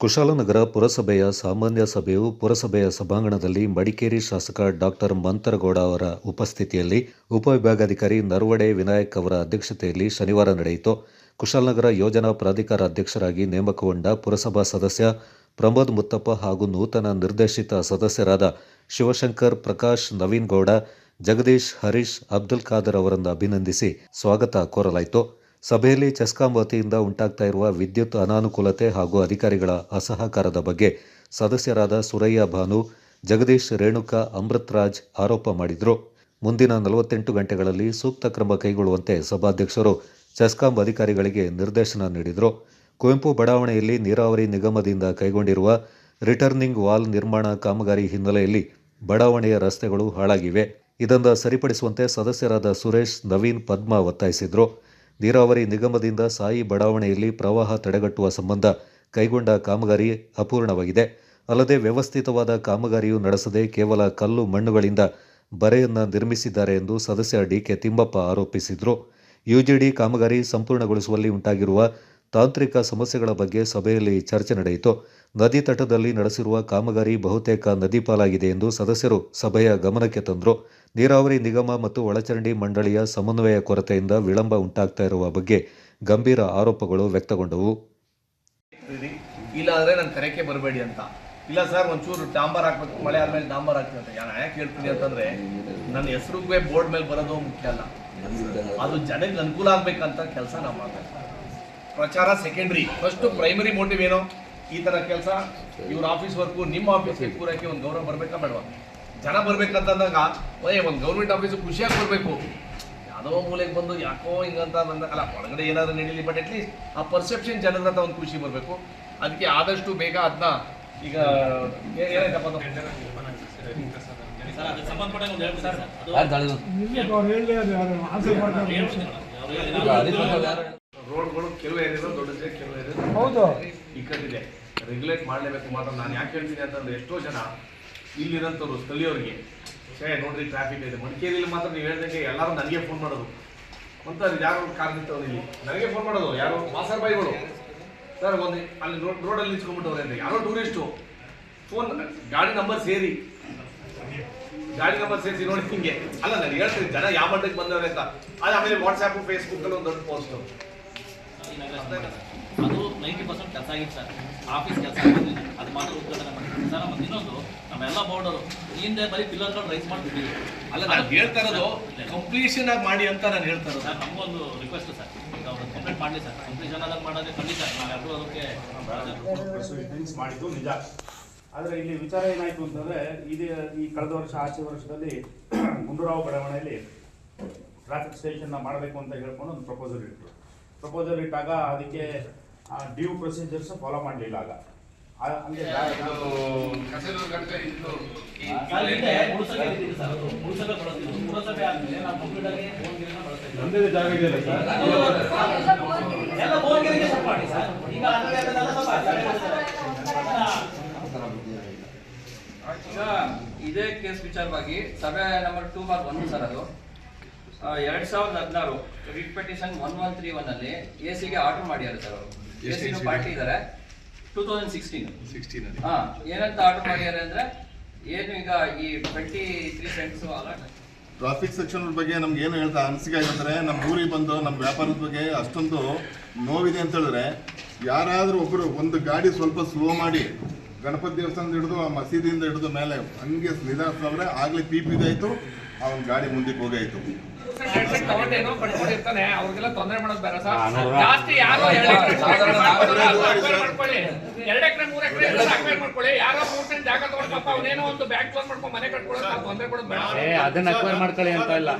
ಕುಶಾಲನಗರ ಪುರಸಭೆಯ ಸಾಮಾನ್ಯ ಸಭೆಯು ಪುರಸಭೆಯ ಸಭಾಂಗಣದಲ್ಲಿ ಮಡಿಕೇರಿ ಶಾಸಕ ಡಾಕ್ಟರ್ ಮಂತರಗೌಡ ಅವರ ಉಪಸ್ಥಿತಿಯಲ್ಲಿ ಉಪವಿಭಾಗಾಧಿಕಾರಿ ನರ್ವಡೆ ವಿನಾಯಕ್ ಅವರ ಅಧ್ಯಕ್ಷತೆಯಲ್ಲಿ ಶನಿವಾರ ನಡೆಯಿತು. ಕುಶಾಲನಗರ ಯೋಜನಾ ಪ್ರಾಧಿಕಾರ ಅಧ್ಯಕ್ಷರಾಗಿ ನೇಮಕಗೊಂಡ ಪುರಸಭಾ ಸದಸ್ಯ ಪ್ರಮೋದ್ ಮುತ್ತಪ್ಪ ಹಾಗೂ ನೂತನ ನಿರ್ದೇಶಿತ ಸದಸ್ಯರಾದ ಶಿವಶಂಕರ್, ಪ್ರಕಾಶ್, ನವೀನ್ ಗೌಡ, ಜಗದೀಶ್, ಹರೀಶ್, ಅಬ್ದುಲ್ ಖಾದರ್ ಅವರನ್ನು ಅಭಿನಂದಿಸಿ ಸ್ವಾಗತ ಕೋರಲಾಯಿತು. ಸಭೆಯಲ್ಲಿ ಚೆಸ್ಕಾಂ ವತಿಯಿಂದ ಉಂಟಾಗ್ತಾ ಇರುವ ವಿದ್ಯುತ್ ಅನಾನುಕೂಲತೆ ಹಾಗೂ ಅಧಿಕಾರಿಗಳ ಅಸಹಕಾರದ ಬಗ್ಗೆ ಸದಸ್ಯರಾದ ಸುರಯ್ಯ ಭಾನು, ಜಗದೀಶ್ ರೇಣುಕಾ ಅಮೃತರಾಜ್ ಆರೋಪ ಮಾಡಿದರು. ಮುಂದಿನ ನಲವತ್ತೆಂಟು ಗಂಟೆಗಳಲ್ಲಿ ಸೂಕ್ತ ಕ್ರಮ ಕೈಗೊಳ್ಳುವಂತೆ ಸಭಾಧ್ಯಕ್ಷರು ಚೆಸ್ಕಾಂ ಅಧಿಕಾರಿಗಳಿಗೆ ನಿರ್ದೇಶನ ನೀಡಿದರು. ಕುವೆಂಪು ಬಡಾವಣೆಯಲ್ಲಿ ನೀರಾವರಿ ನಿಗಮದಿಂದ ಕೈಗೊಂಡಿರುವ ರಿಟರ್ನಿಂಗ್ ವಾಲ್ ನಿರ್ಮಾಣ ಕಾಮಗಾರಿ ಹಿನ್ನೆಲೆಯಲ್ಲಿ ಬಡಾವಣೆಯ ರಸ್ತೆಗಳು ಹಾಳಾಗಿವೆ. ಇದನ್ನು ಸರಿಪಡಿಸುವಂತೆ ಸದಸ್ಯರಾದ ಸುರೇಶ್, ನವೀನ್, ಪದ್ಮ ಒತ್ತಾಯಿಸಿದರು. ನೀರಾವರಿ ನಿಗಮದಿಂದ ಸಾಯಿ ಬಡಾವಣೆಯಲ್ಲಿ ಪ್ರವಾಹ ತಡೆಗಟ್ಟುವ ಸಂಬಂಧ ಕೈಗೊಂಡ ಕಾಮಗಾರಿ ಅಪೂರ್ಣವಾಗಿದೆ. ಅಲ್ಲದೆ ವ್ಯವಸ್ಥಿತವಾದ ಕಾಮಗಾರಿಯೂ ನಡೆಸದೆ ಕೇವಲ ಕಲ್ಲು ಮಣ್ಣುಗಳಿಂದ ಬರೆಯನ್ನು ನಿರ್ಮಿಸಿದ್ದಾರೆ ಎಂದು ಸದಸ್ಯ ಡಿಕೆ ತಿಮ್ಮಪ್ಪ ಆರೋಪಿಸಿದರು. ಯುಜಿಡಿ ಕಾಮಗಾರಿ ಸಂಪೂರ್ಣಗೊಳಿಸುವಲ್ಲಿ ಉಂಟಾಗಿರುವ ತಾಂತ್ರಿಕ ಸಮಸ್ಯೆಗಳ ಬಗ್ಗೆ ಸಭೆಯಲ್ಲಿ ಚರ್ಚೆ ನಡೆಯಿತು. ನದಿ ತಟದಲ್ಲಿ ನಡೆಸಿರುವ ಕಾಮಗಾರಿ ಬಹುತೇಕ ನದಿಪಾಲಾಗಿದೆ ಎಂದು ಸದಸ್ಯರು ಸಭೆಯ ಗಮನಕ್ಕೆ ತಂದರು. ನೀರಾವರಿ ನಿಗಮ ಮತ್ತು ಒಳಚರಂಡಿ ಮಂಡಳಿಯ ಸಮನ್ವಯ ಕೊರತೆಯಿಂದ ವಿಳಂಬ ಉಂಟಾಗ್ತಾ ಇರುವ ಬಗ್ಗೆ ಗಂಭೀರ ಆರೋಪಗಳು ವ್ಯಕ್ತಗೊಂಡವು. ಇಲ್ಲಾಂದರೆ ಇಲ್ಲ ತೆರೆಕೆ ಬರಬೇಡಿ ಅಂತ. ಇಲ್ಲ ಸರ್ ಒಂಚೂರು ಡಾಂಬರ್ ಹಾಕ್ಬೇಕು, ಮಳೆ ಆದ್ಮೇಲೆ ಡಾಂಬರ್ ಹಾಕ್ತೀನಿ ಅಂತ. ನಾನು ಯಾಕೆ ಹೇಳ್ತೀನಿ ಅಂತಂದ್ರೆ ನನ್ನ ಹೆಸರುಗೆ ಬೋರ್ಡ್ ಮೇಲೆ ಬರೋದು ಮುಖ್ಯ ಅಲ್ಲ. ಅದು ಜನಕ್ಕೆ ಅನುಕೂಲ ಆಗ್ಬೇಕಂತ ಕೆಲಸ ನಾವು ಮಾಡ್ಬೇಕು. ಪ್ರಚಾರ ಸೆಕೆಂಡ್ರಿ ಫಸ್ಟ್ ಪ್ರೈಮರಿ ಮೋಟಿವ್ ಏನೋ? ಈ ತರ ಕೆಲಸ ಇವ್ರ ಆಫೀಸ್ ವರ್ಕು ನಿಮ್ಮ ಆಫೀಸ್ಗೆ ಪೂರೈಕೆ ಒಂದು ಗೌರವ ಬರ್ಬೇಕಾ ಬೇಡವಾ? ಜನ ಬರ್ಬೇಕಂತಂದಾಗ ಒಯ್ ಒಂದು ಗೌರ್ಮೆಂಟ್ ಆಫೀಸ್ ಖುಷಿಯಾಗಿ ಬರ್ಬೇಕು. ಯಾವುದೋ ಮೂಲೆಗೆ ಬಂದು ಯಾಕೋ ಹಿಂಗಂತ ಅಲ್ಲ ಒಳಗಡೆ ಏನಾದ್ರು ನಡೀಲಿ ಬಟ್ ಅಟ್ಲೀಸ್ಟ್ ಆ ಪರ್ಸೆಪ್ಷನ್ ಜನರ ಹತ್ರ ಒಂದು ಖುಷಿ ಬರಬೇಕು. ಅದಕ್ಕೆ ಆದಷ್ಟು ಬೇಗ ಅದನ್ನ ಈಗ ಏನಾಯ್ತಪ್ಪ ಅದು? ರೋಡ್ಗಳು ಕೆಲವು ಏರಿಯಾ ದೊಡ್ಡದೇ ಕೆಲವು ಏರಿಯಾದ ಹೌದು. ಇಕ್ಕಟ್ಟಿದೆ ರೆಗ್ಯುಲೇಟ್ ಮಾಡಲೇಬೇಕು ಮಾತ್ರ ನಾನು ಯಾಕೆ ಹೇಳ್ತೀನಿ ಅಂತಂದ್ರೆ ಎಷ್ಟೋ ಜನ ಇಲ್ಲಿರೋಂಥವ್ರು ಸ್ಥಳೀಯವ್ರಿಗೆ ಛೇ ನೋಡ್ರಿ ಟ್ರಾಫಿಕ್ ಇದೆ. ಮಡಿಕೇರಿಯಲ್ಲಿ ಮಾತ್ರ ನೀವು ಹೇಳ್ದಂಗೆ ಎಲ್ಲರೂ ನನಗೆ ಫೋನ್ ಮಾಡೋದು. ಅಂತ ಯಾರು ಕಾರ್ ನಿಂತವ್ರು ಇಲ್ಲಿ? ನನಗೆ ಫೋನ್ ಮಾಡೋದು. ಯಾರು? ಮಾಸರ್ ಬಾಯಿಗಳು. ಸರ್ ಒಂದು ಅಲ್ಲಿ ರೋಡ್ ರೋಡಲ್ಲಿ ನಿಂತ್ಕೊಂಡ್ಬಿಟ್ಟವ್ರೆ ಅಂದ್ರೆ ಯಾರೋ ಟೂರಿಸ್ಟು ಫೋನ್ ಗಾಡಿ ನಂಬರ್ ಸೇರಿ. ಗಾಡಿ ನಂಬರ್ ಸೇರಿಸಿ ನೋಡಿ ಹಿಂಗೆ. ಅಲ್ಲ, ನಾನು ಹೇಳ್ತೀನಿ, ಜನ ಯಾವ ಮಟ್ಟಕ್ಕೆ ಬಂದವ್ರೆ ಅಂತ. ಅದು ಆಮೇಲೆ ಫೇಸ್ಬುಕ್ ಅಲ್ಲಿ ಒಂದು ದೊಡ್ಡ ಪೋಸ್ಟ್ ನೈಂಟಿ ಪರ್ಸೆಂಟ್ ಕೆಲಸ ಆಗಿತ್ತು ಸರ್. ಆಫೀಸ್ ಕೆಲಸ ಆಗಿದೆ ಅದು ಮಾತ್ರ ಉದ್ಘಾಟನೆ ಮಾಡಿದ್ವಿ ಸರ್ ಮತ್ತು ಇನ್ನೊಂದು ನಮ್ಮೆಲ್ಲ ಬೋರ್ಡರು ಹಿಂದೆ ಬರೀ ಪಿಲ್ಲರ್ಗಳು ರೈಸ್ ಮಾಡಿಬಿಟ್ಟಿದ್ವಿ ಅಲ್ಲ ನಾನು ಹೇಳ್ತಾ ಇರೋದು ಕಂಪ್ಲೀಷನ್ ಆಗಿ ಮಾಡಿ ಅಂತ ನಾನು ಹೇಳ್ತಾ ಇರೋದು. ಸರ್ ನಮಗೊಂದು ರಿಕ್ವೆಸ್ಟ್ ಸರ್. ಈಗ ಅವ್ರು ಕಂಪ್ಲೀಟ್ ಮಾಡಲಿ ಸರ್. ಕಂಪ್ಲೀಷನ್ ಆದಾಗ ಮಾಡೋದೇ ಖಂಡಿತ ನಾವೆಲ್ಲರೂ ಅದಕ್ಕೆ ಮಾಡಿದ್ದು ನಿಜ. ಆದರೆ ಇಲ್ಲಿ ವಿಚಾರ ಏನಾಯಿತು ಅಂತಂದರೆ ಇದೇ ಈ ಕಳೆದ ವರ್ಷ ಆಚೆ ವರ್ಷದಲ್ಲಿ ಗುಂಡೂರಾವ್ ಬಡಾವಣೆಯಲ್ಲಿ ಟ್ರಾಫಿಕ್ ಸ್ಟೇಷನ್ನ ಮಾಡಬೇಕು ಅಂತ ಹೇಳ್ಕೊಂಡು ಒಂದು ಪ್ರಪೋಸಲ್ ಇಟ್ಟರು ಪ್ರಪೋಸಲ್ ಇಟ್ಟಾಗ ಅದಕ್ಕೆ ಡ್ಯೂ ಪ್ರೊಸೀಜರ್ಸ್ ಫಾಲೋ ಮಾಡಲಿಲ್ಲ ಆಗ. ಆ- ಹಂಗೆ ಸರ್ ಇದೇ ಕೇಸ್ ವಿಚಾರವಾಗಿ ಸಭೆ ನಂಬರ್ ಟೂ ಮಾರ್ಕ್ ಒಂದು ಸರ್ ಅದು. ಎರಡ್ ಸಾವಿರದ ಹದಿನಾರು writ petition one one three one ಅಲ್ಲಿ ಎ ಸಿಗೆ ಆರ್ಡರ್ ಮಾಡಿದ್ದಾರೆ ಸರ್ ಅವರು. ಎ ಸಿ ಪಾರ್ಟಿ ಇದ್ದಾರೆ ಟೂ ತೌಸಂಡ್ ಸಿಕ್ಸ್ಟೀನ್ ಸಿಕ್ಸ್ಟೀನ್ ಹಾ ಏನಂತ ಆರ್ಡರ್ ಮಾಡಿದ್ದಾರೆ ಅಂದ್ರೆ ಏನು ಈಗ ಈ twenty three cents alert traffic section ಬಗ್ಗೆ ನಮ್ಗೆ ಏನು ಹೇಳ್ತಾ ಅನಿಸಿಕೆ ಅಂದರೆ ನಮ್ಮ ಊರಿಗೆ ಬಂದು ನಮ್ಮ ವ್ಯಾಪಾರದ ಬಗ್ಗೆ ಅಷ್ಟೊಂದು ನೋವಿದೆ ಅಂತ ಹೇಳಿದ್ರೆ ಯಾರಾದರೂ ಒಬ್ಬರು ಒಂದು ಗಾಡಿ ಸ್ವಲ್ಪ ಸ್ಲೋ ಮಾಡಿ ಗಣಪತಿ ದೇವಸ್ಥಾನದ ಹಿಡಿದು ಆ ಮಸೀದಿಯಿಂದ ಹಿಡಿದು ಮೇಲೆ ಹಂಗೆ ನಿಧಾನಿಸಿದ್ರೆ ಆಗಲೇ ಪಿ ಪಿದಾಯಿತು ಆ ಒಂದು ಗಾಡಿ ಮುಂದಕ್ಕೆ ಹೋಗಾಯಿತು ತಗೊಂಡೇನೋ ಕಟ್ಕೊಂಡಿರ್ತಾನೆ ಅವ್ರಿಗೆಲ್ಲ ತೊಂದರೆ ಮಾಡೋದು ಬೇಡ ಸರ್ ಜಾಸ್ತಿ ಯಾರೋ ಎರಡು ಎಕರೆ ಮಾಡ್ಕೊಳ್ಳಿ. ಎರಡು ಎಕರೆ ಮೂರು ಎಕರೆ ಅಕ್ವೈರ್ ಮಾಡ್ಕೊಳ್ಳಿ. ಯಾರೋ ಮೂರು ಸೆಂಟ್ ಜಾಗ ತಗೊಂಡು ಪಾಪ ಅವನೇನೋ ಒಂದು ಬ್ಯಾಂಕ್ ಲೋನ್ ಮಾಡ್ಕೊಂಡು ಮನೆ ಕಟ್ಕೊಳ್ಳೋದು ತೊಂದರೆ ಕೊಡೋದು ಬೇಡ. ಅದನ್ನ ಅಕ್ವೈರ್ ಮಾಡ್ಕೊಳ್ಳಿ ಅಂತ ಇಲ್ಲ.